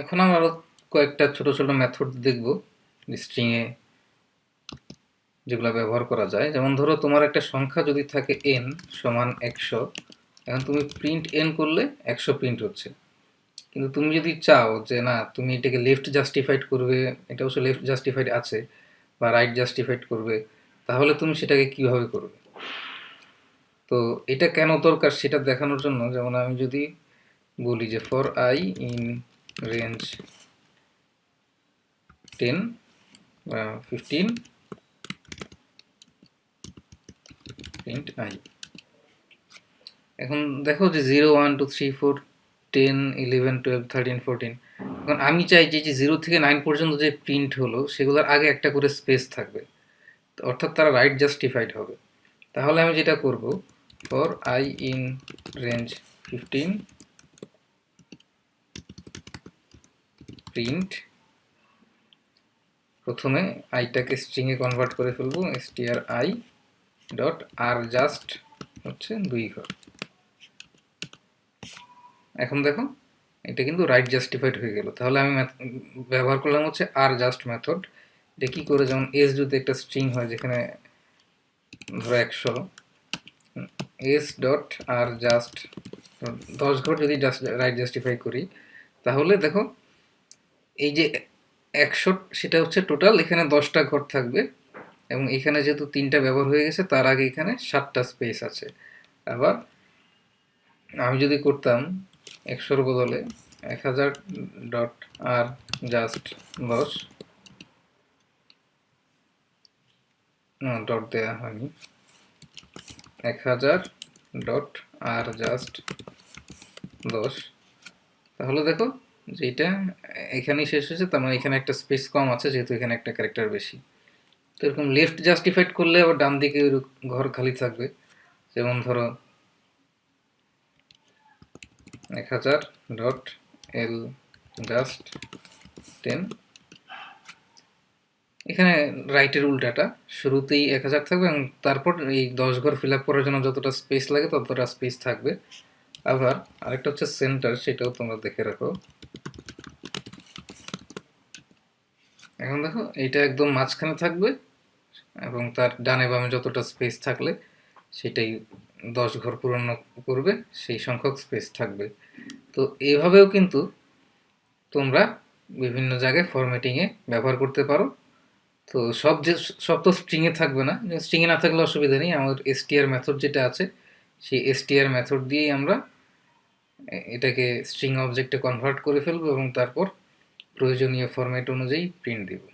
এখন আমরা কয়েকটা ছোট ছোট মেথড দেখব স্ট্রিংয়ে যেগুলো ব্যবহার করা যায়। যেমন ধরো তোমার একটা সংখ্যা যদি থাকে এন সমান একশো, এখন তুমি প্রিন্ট এন করলে একশো প্রিন্ট হচ্ছে। কিন্তু তুমি যদি চাও যে না, তুমি এটাকে লেফট জাস্টিফাইড করবে, এটা অবশ্য লেফট জাস্টিফাইড আছে বা রাইট জাস্টিফাইড করবে, তাহলে তুমি সেটাকে কীভাবে করবে? তো এটা কেন দরকার সেটা দেখানোর জন্য? যেমন আমি যদি বলি যে for I in range ten বা ফিফটিন প্রিন্ট আই এখন দেখো যে zero one two three four ten eleven twelve thirteen fourteen এখন আমি চাই যে জিরো থেকে নাইন পর্যন্ত যে প্রিন্ট হলো, সেগুলোর আগে একটা করে স্পেস থাকবে। অর্থাৎ তারা রাইট জাস্টিফাইড হবে। তাহলে আমি যেটা করব for I in range fifteen print প্রথমে আইটাকে স্ট্রিংয়ে কনভার্ট করে ফেলব STR I dot R just হচ্ছে দুই ঘর। এখন দেখো, এটা কিন্তু রাইট জাস্টিফাইড হয়ে গেল। তাহলে আমি ব্যবহার করলাম হচ্ছে আর জাস্ট মেথড এটা কি করে? যেমন এস যদি একটা স্ট্রিং হয়, যেখানে ধরো একশো এস ডট আর জাস্ট দশ ঘর যদি রাইট জাস্টিফাই করি, তাহলে দেখো এই যে একশো, সেটা হচ্ছে টোটাল এখানে দশটা ঘর থাকবে এবং এখানে যেহেতু তিনটা ব্যবহার হয়ে গেছে, তার আগে এখানে সাতটা স্পেস আছে। আবার আমি যদি করতাম একশোর বদলে এক হাজার ডট আর জাস্ট দশ ডট দেওয়া হয়নি। এক হাজার ডট আর জাস্ট দশ। তাহলে দেখো যে এটা এখানেই শেষ হয়েছে, তার মানে এখানে একটা স্পেস কম আছে, যেহেতু এখানে একটা ক্যারেক্টার বেশি। তো এরকম লেফট জাস্টিফাইড করলে আবার ডান দিকে ঘর খালি থাকবে। যেমন ধরো, এক হাজার ডট এল জাস্ট টেন এখানে রাইটের উল্টাটা, শুরুতেই এক হাজার থাকবে এবং তারপর এই দশ ঘর ফিল আপ করার জন্য যতটা স্পেস লাগে ততটা স্পেস থাকবে। আবার আরেকটা হচ্ছে সেন্টার সেটাও তোমরা দেখে রাখো। এখন দেখো, এইটা একদম মাঝখানে থাকবে এবং তার ডানে বামে যতটা স্পেস থাকলে সেটাই দশ ঘর পূরণ করবে, সেই সংখ্যক স্পেস থাকবে। তো এইভাবেও কিন্তু তোমরা বিভিন্ন জায়গায় ফরম্যাটিংয়ে ব্যবহার করতে পারো। তো সব যে, সব তো স্ট্রিংয়ে থাকবে না স্ট্রিংয়ে না থাকলে অসুবিধা নেই। আমার এসটিআর মেথড যেটা আছে, সেই এসটিআর মেথড দিয়েই আমরা এটাকে স্ট্রিং অবজেক্টে কনভার্ট করে ফেলব এবং তারপর প্রয়োজনীয় ফরম্যাট অনুযায়ী প্রিন্ট দেবো।